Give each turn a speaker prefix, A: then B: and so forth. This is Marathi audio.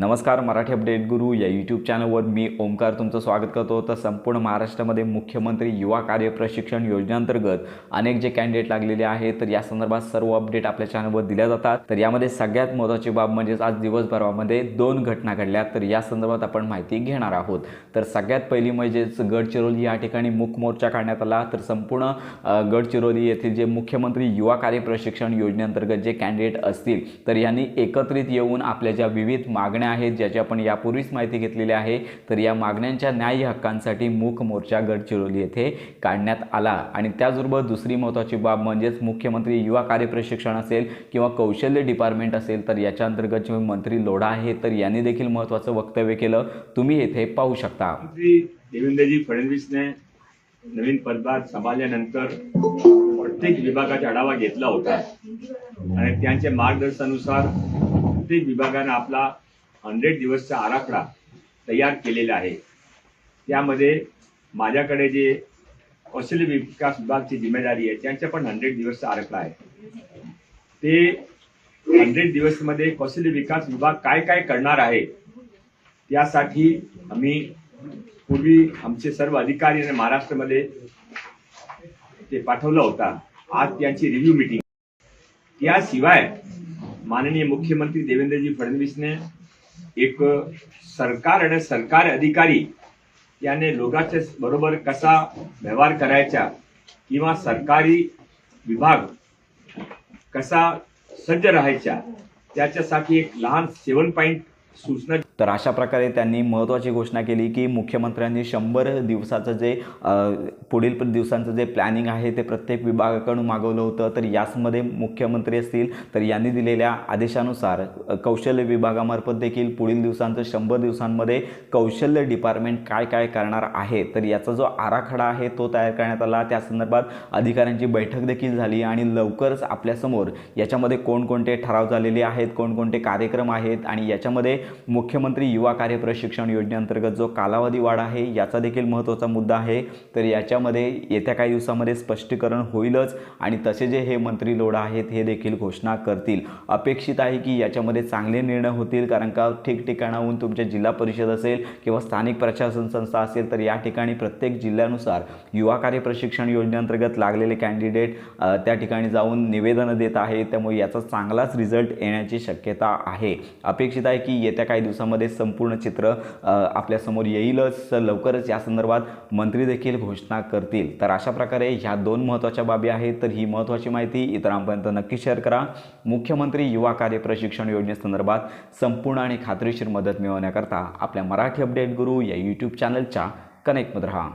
A: नमस्कार मराठी अपडेट गुरु या यूट्यूब चॅनलवर मी ओमकार तुमचं स्वागत करतो. तर संपूर्ण महाराष्ट्रामध्ये मुख्यमंत्री युवा कार्य प्रशिक्षण योजनेअंतर्गत अनेक जे कॅन्डिडेट लागलेले आहेत तर या संदर्भात सर्व अपडेट आपल्या चॅनलवर दिल्या जातात. तर यामध्ये सगळ्यात महत्त्वाची बाब म्हणजेच आज दिवसभरामध्ये दोन घटना घडल्या. तर या संदर्भात आपण माहिती घेणार आहोत. तर सगळ्यात पहिली म्हणजेच गडचिरोली या ठिकाणी मुखमोर्चा काढण्यात आला. तर संपूर्ण गडचिरोली येथील जे मुख्यमंत्री युवा कार्य प्रशिक्षण योजनेअंतर्गत जे कॅन्डिडेट असतील तर यांनी एकत्रित येऊन आपल्या ज्या विविध मागण्या आहेत ज्याची आपण यापूर्वीच माहिती घेतलेली आहे तर या मागण्यांच्या न्याय्य हक्कांसाठी मूक मोर्चा गडचिरोली येथे काढण्यात आला. आणि त्याचबरोबर दुसरी महत्त्वाची बाब म्हणजेच मुख्यमंत्री युवा कार्य प्रशिक्षण असेल किंवा कौशल्य डिपार्टमेंट असेल तर याच्या अंतर्गत जे मंत्री लोढा आहे तर यांनी देखील महत्त्वाचं वक्तव्य केलं. तुम्ही येथे पाहू शकता.
B: देवेंद्रजी फडणवीसने नवीन पदभार सांभाळल्यानंतर प्रत्येक विभागाचा आढावा घेतला होता. आणि त्यांच्या मार्गदर्शनानुसार प्रत्येक विभागाने आपला हंड्रेड दिवसचा आराखडा तयार केलेला आहे. त्यामध्ये माझ्याकडे जे कौशल्य विकास विभागची जिम्मेदारी आहे त्यांच्या पण हंड्रेड दिवसचा आराखडा आहे. ते हंड्रेड दिवसमध्ये कौशल्य विकास विभाग काय काय करणार आहे त्यासाठी आम्ही पूर्वी आमचे सर्व अधिकारी आणि महाराष्ट्रामध्ये ते पाठवलं होता. आज त्यांची रिव्ह्यू मिटिंग त्याशिवाय माननीय मुख्यमंत्री देवेंद्रजी फडणवीसने एक सरकार आणि सरकारी अधिकारी याने लोकांच्या बरोबर कसा व्यवहार करायचा किंवा सरकारी विभाग कसा सज्ज राहायचा त्याच्यासाठी एक लहान सेवन पॉईंट सूचना
A: तर अशा प्रकारे त्यांनी महत्त्वाची घोषणा केली की मुख्यमंत्र्यांनी शंभर दिवसाचं जे पुढील दिवसांचं जे प्लॅनिंग आहे ते प्रत्येक विभागाकडून मागवलं होतं. तर याचमध्ये मुख्यमंत्री असतील तर यांनी दिलेल्या आदेशानुसार कौशल्य विभागामार्फत देखील पुढील दिवसांचं शंभर दिवसांमध्ये कौशल्य डिपार्टमेंट काय काय करणार आहे तर याचा जो आराखडा आहे तो तयार करण्यात आला. त्या संदर्भात अधिकाऱ्यांची बैठक देखील झाली आणि लवकरच आपल्यासमोर याच्यामध्ये कोणकोणते ठराव झालेले आहेत कोणकोणते कार्यक्रम आहेत आणि याच्यामध्ये मुख्यमंत्री युवा कार्य प्रशिक्षण योजनेअंतर्गत जो कालावधी वाढ आहे याचा देखील महत्त्वाचा मुद्दा आहे. तर याच्यामध्ये येत्या काही दिवसामध्ये स्पष्टीकरण होईलच आणि तसे जे हे मंत्री लोढा आहेत हे देखील घोषणा करतील. अपेक्षित आहे की याच्यामध्ये चांगले निर्णय होतील कारण का ठिकठिकाणाहून तुमच्या जिल्हा परिषद असेल किंवा स्थानिक प्रशासन संस्था असेल तर या ठिकाणी प्रत्येक जिल्ह्यानुसार युवा कार्य प्रशिक्षण योजनेअंतर्गत लागलेले कॅन्डिडेट त्या ठिकाणी जाऊन निवेदनं देत आहेत. त्यामुळे याचा चांगलाच रिझल्ट येण्याची शक्यता आहे. अपेक्षित आहे की येत्या काही दिवसामध्ये संपूर्ण चित्र आपल्यासमोर येईलच. लवकरच या संदर्भात मंत्री देखील घोषणा करतील. तर अशा प्रकारे ह्या दोन महत्त्वाच्या बाबी आहेत. तर ही महत्त्वाची माहिती इतरांपर्यंत नक्की शेअर करा. मुख्यमंत्री युवा कार्य प्रशिक्षण योजनेसंदर्भात संपूर्ण आणि खात्रीशीर मदत मिळवण्याकरता आपल्या मराठी अपडेट गुरु या यूट्यूब चॅनलच्या कनेक्टमध्ये राहा.